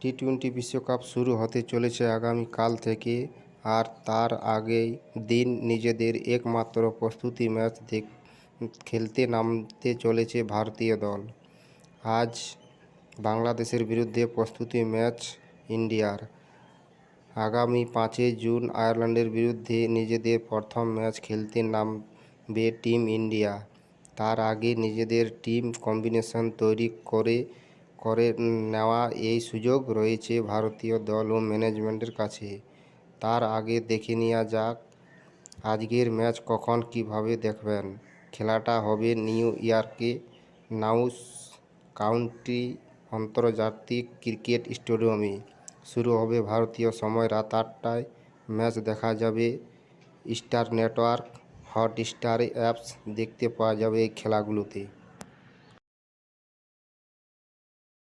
T twenty বিশ্বকাপ শুরু হতে চলেছে আগামীকাল থেকে, আর তার আগেই দিন নিজেদের একমাত্র প্রস্তুতি ম্যাচ দেখ খেলতে নামতে চলেছে ভারতীয় দল। আজ বাংলাদেশের বিরুদ্ধে প্রস্তুতি ম্যাচ ইন্ডিয়ার। আগামী পাঁচই জুন আয়ারল্যান্ডের বিরুদ্ধে নিজেদের প্রথম ম্যাচ খেলতে নামবে টিম ইন্ডিয়া। তার আগে নিজেদের টিম কম্বিনেশন তৈরি করে করে নেওয়া এই সুযোগ রয়েছে ভারতীয় দল ও ম্যানেজমেন্টের কাছে। তার আগে দেখে নেওয়া যাক আজকের ম্যাচ কখন কীভাবে দেখবেন। খেলাটা হবে নিউ ইয়র্কে নাউস কাউন্টি আন্তর্জাতিক ক্রিকেট স্টেডিয়ামে। শুরু হবে ভারতীয় সময় রাত আটটায়। ম্যাচ দেখা যাবে স্টার নেটওয়ার্ক, হটস্টার অ্যাপস দেখতে পাওয়া যাবে এই খেলাগুলোতে।